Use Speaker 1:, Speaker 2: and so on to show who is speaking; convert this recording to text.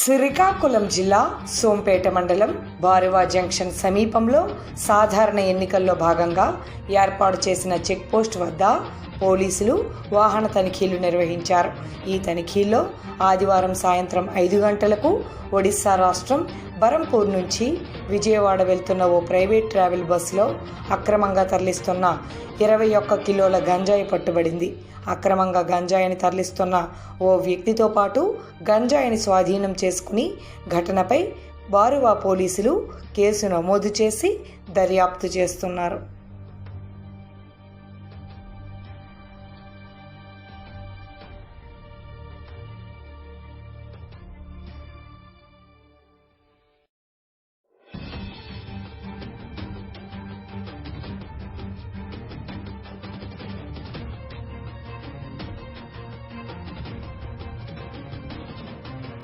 Speaker 1: శ్రీకాకుళం జిల్లా సోంపేట మండలం బారువా జంక్షన్ సమీపంలో సాధారణ ఎన్నికల్లో భాగంగా ఏర్పాటు చేసిన చెక్పోస్ట్ వద్ద పోలీసులు వాహన తనిఖీలు నిర్వహించారు. ఈ తనిఖీల్లో ఆదివారం సాయంత్రం ఐదు గంటలకు ఒడిశా రాష్ట్రం బరంపూర్ నుంచి విజయవాడ వెళ్తున్న ఓ ప్రైవేట్ ట్రావెల్ బస్సులో అక్రమంగా తరలిస్తున్న ఇరవై ఒక్క కిలోల గంజాయి పట్టుబడింది. అక్రమంగా గంజాయిని తరలిస్తున్న ఓ వ్యక్తితో పాటు గంజాయిని స్వాధీనం చేసుకుని ఘటనపై బారువా పోలీసులు కేసు నమోదు చేసి దర్యాప్తు చేస్తున్నారు.